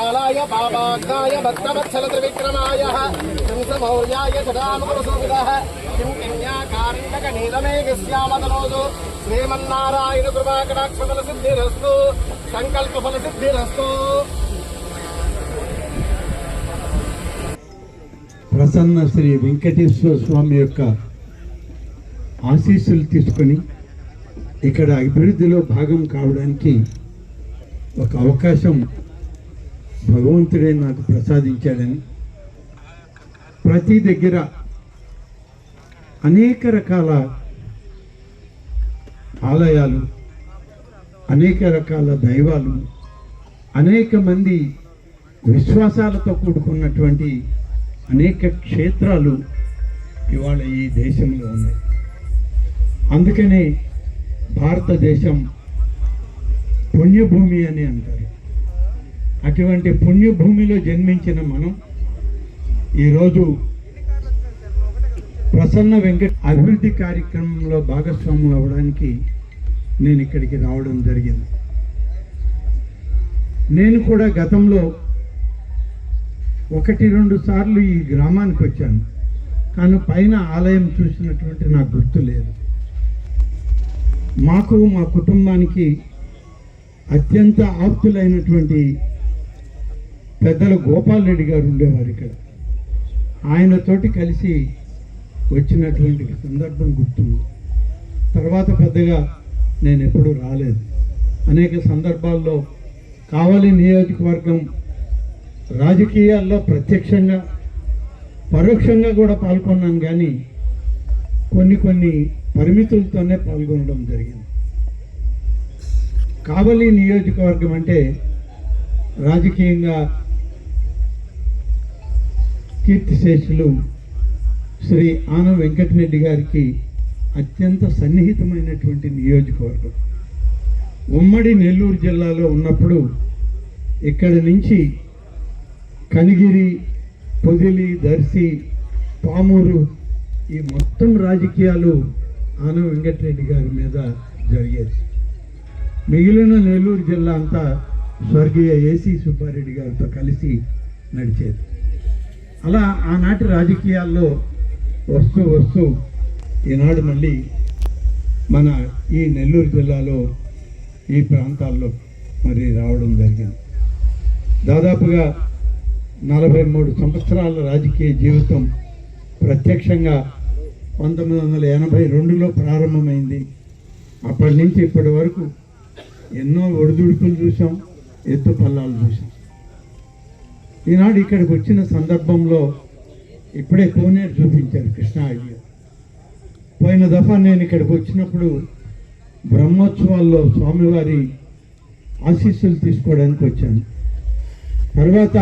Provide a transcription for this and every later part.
పాపాఘ్నాయ భక్తవత్సల త్రివిక్రమాయ శంసమౌర్యాయ సదాముకులసూవిదః కిం కన్యాకారండక నీలమేఘశ్యామతనోజు శ్రీమన్నారాయణ సిద్ధిరస్తు సంకల్ప ఫల సిద్ధిరస్తు ప్రసన్న శ్రీ వెంకటేశ్వర స్వామి యొక్క ఆశీస్సులు తీసుకొని ఇక్కడ అభివృద్ధిలో భాగం కావడానికి ఒక అవకాశం భగవంతుడే నాకు ప్రసాదించాడని. ప్రతి దగ్గర అనేక రకాల ఆలయాలు అనేక రకాల దైవాలు అనేక మంది విశ్వాసాలతో కూడుకున్నటువంటి అనేక క్షేత్రాలు ఇవాళ ఈ దేశంలో ఉన్నాయి. అందుకనే భారతదేశం పుణ్యభూమి అని అంటారు. అటువంటి పుణ్యభూమిలో జన్మించిన మనం ఈరోజు ప్రసన్న వెంకట అభివృద్ధి కార్యక్రమంలో భాగస్వాములు అవ్వడానికి నేను ఇక్కడికి రావడం జరిగింది. నేను కూడా గతంలో ఒకటి రెండు సార్లు ఈ గ్రామానికి వచ్చాను. కానీ పైన ఆలయం చూసినటువంటి నాకు గుర్తు లేదు. మాకు మా కుటుంబానికి అత్యంత ఆప్తులైనటువంటి పెద్దల గోపాల్ రెడ్డి గారు ఉండేవారు ఇక్కడ. ఆయనతోటి కలిసి వచ్చినటువంటి సందర్భం గుర్తుంది. తర్వాత పెద్దగా నేను ఎప్పుడూ రాలేదు. అనేక సందర్భాల్లో కావలి నియోజకవర్గం రాజకీయాల్లో ప్రత్యక్షంగా పరోక్షంగా కూడా పాల్గొన్నాను కానీ కొన్ని కొన్ని పరిమితులతోనే పాల్గొనడం జరిగింది. కావలి నియోజకవర్గం అంటే రాజకీయంగా కీర్తిశేషులు శ్రీ ఆన వెంకటరెడ్డి గారికి అత్యంత సన్నిహితమైనటువంటి నియోజకవర్గం. ఉమ్మడి నెల్లూరు జిల్లాలో ఉన్నప్పుడు ఇక్కడ నుంచి కనిగిరి పొదిలి దర్శి పామూరు ఈ మొత్తం రాజకీయాలు ఆన వెంకటరెడ్డి గారి మీద జరిగేది. మిగిలిన నెల్లూరు జిల్లా అంతా స్వర్గీయ ఏసీ సుబ్బారెడ్డి గారితో కలిసి నడిచేది. అలా ఆనాటి రాజకీయాల్లో వస్తూ వస్తూ ఈనాడు మళ్ళీ మన ఈ నెల్లూరు జిల్లాలో ఈ ప్రాంతాల్లో మరి రావడం జరిగింది. దాదాపుగా నలభై మూడు సంవత్సరాల రాజకీయ జీవితం ప్రత్యక్షంగా పంతొమ్మిది వందల ఎనభై రెండులో ప్రారంభమైంది. అప్పటి నుంచి ఇప్పటి వరకు ఎన్నో ఒడిదుడుకులు చూసాం ఎత్తు పల్లాలు చూసాం ఈనాడు ఇక్కడికి వచ్చిన సందర్భంలో ఇప్పుడే కోనేరు చూపించారు కృష్ణా అయ్య పోయిన దఫా నేను ఇక్కడికి వచ్చినప్పుడు బ్రహ్మోత్సవాల్లో స్వామివారి ఆశీస్సులు తీసుకోవడానికి వచ్చాను. తర్వాత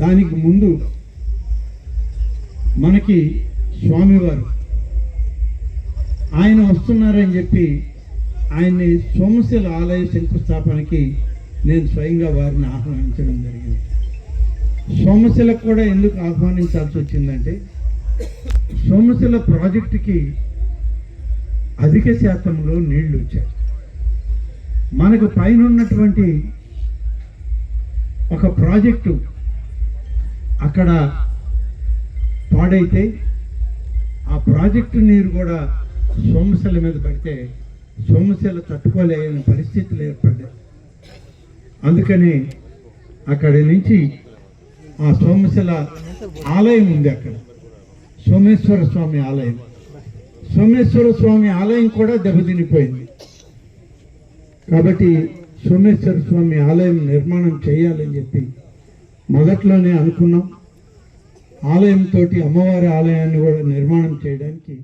దానికి ముందు మనకి స్వామివారు ఆయన వస్తున్నారని చెప్పి ఆయన్ని సోమశిల ఆలయ శంకుస్థాపనకి నేను స్వయంగా వారిని ఆహ్వానించడం జరిగింది. సోమశిలకు కూడా ఎందుకు ఆహ్వానించాల్సి వచ్చిందంటే సోమశిల ప్రాజెక్టుకి అధిక శాతంలో నీళ్ళు వచ్చాయి. మనకు పైన ఉన్నటువంటి ఒక ప్రాజెక్టు అక్కడ పాడైతే ఆ ప్రాజెక్టు నీరు కూడా సోమశిల మీద పడితే సోమశిల తట్టుకోలేని పరిస్థితులు ఏర్పడ్డాయి. అందుకని అక్కడి నుంచి ఆ సోమశిల ఆలయం ఉంది అక్కడ. సోమేశ్వర స్వామి ఆలయం. సోమేశ్వర స్వామి ఆలయం కూడా దెబ్బతినిపోయింది. కాబట్టి సోమేశ్వర స్వామి ఆలయం నిర్మాణం చేయాలని చెప్పి మొదట్లోనే అనుకున్నాం. ఆలయంతో అమ్మవారి ఆలయాన్ని కూడా నిర్మాణం చేయడానికి